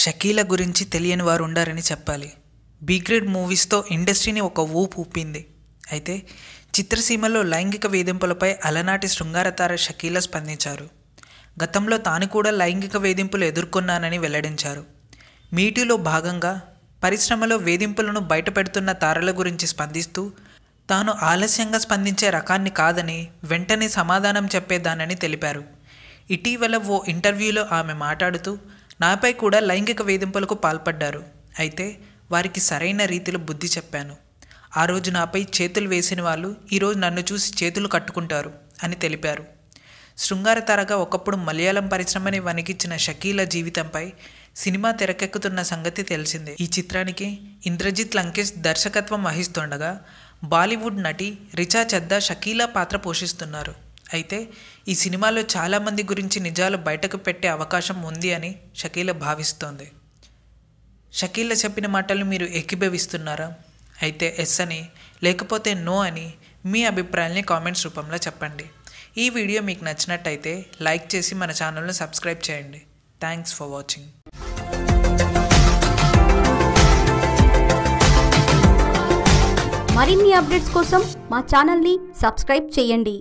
షకీల గురించి తెలియని వారు ఉండారని చెప్పాలి. బీ గ్రేడ్ మూవీస్తో ఇండస్ట్రీని ఒక ఊపు ఊపింది. అయితే చిత్రసీమలో లైంగిక వేధింపులపై అలనాటి శృంగారతార షకీల స్పందించారు. గతంలో తాను కూడా లైంగిక వేధింపులు ఎదుర్కొన్నానని వెల్లడించారు. మీటూలో భాగంగా పరిశ్రమలో వేధింపులను బయటపెడుతున్న తారల గురించి స్పందిస్తూ తాను ఆలస్యంగా స్పందించే రకాన్ని కాదని వెంటనే సమాధానం చెప్పేదానని తెలిపారు. ఇటీవల ఓ ఇంటర్వ్యూలో ఆమె మాట్లాడుతూ నాపై కూడా లైంగిక వేధింపులకు పాల్పడ్డారు. అయితే వారికి సరైన రీతిలో బుద్ధి చెప్పాను. ఆ రోజు నాపై చేతులు వేసిన వాళ్ళు ఈరోజు నన్ను చూసి చేతులు కట్టుకుంటారు అని తెలిపారు. శృంగారతారగా ఒకప్పుడు మలయాళం పరిశ్రమని వణికిచ్చిన షకీల జీవితంపై సినిమా తెరకెక్కుతున్న సంగతి తెలిసిందే. ఈ చిత్రానికి ఇంద్రజిత్ లంకేష్ దర్శకత్వం వహిస్తుండగా బాలీవుడ్ నటి రిచా చద్దా షకీలా పాత్ర పోషిస్తున్నారు. అయితే ఈ సినిమాలో చాలామంది గురించి నిజాలు బయటకు పెట్టే అవకాశం ఉంది అని షకీల భావిస్తోంది. షకీల చెప్పిన మాటలు మీరు ఏకీభవిస్తున్నారా? అయితే ఎస్ అని లేకపోతే నో అని మీ అభిప్రాయాల్ని కామెంట్స్ రూపంలో చెప్పండి. ఈ వీడియో మీకు నచ్చినట్టయితే లైక్ చేసి మన ఛానల్ను సబ్స్క్రైబ్ చేయండి. Thanks for watching. మరిన్ని అప్డేట్స్ కోసం మా ఛానల్ని సబ్స్క్రైబ్ చేయండి.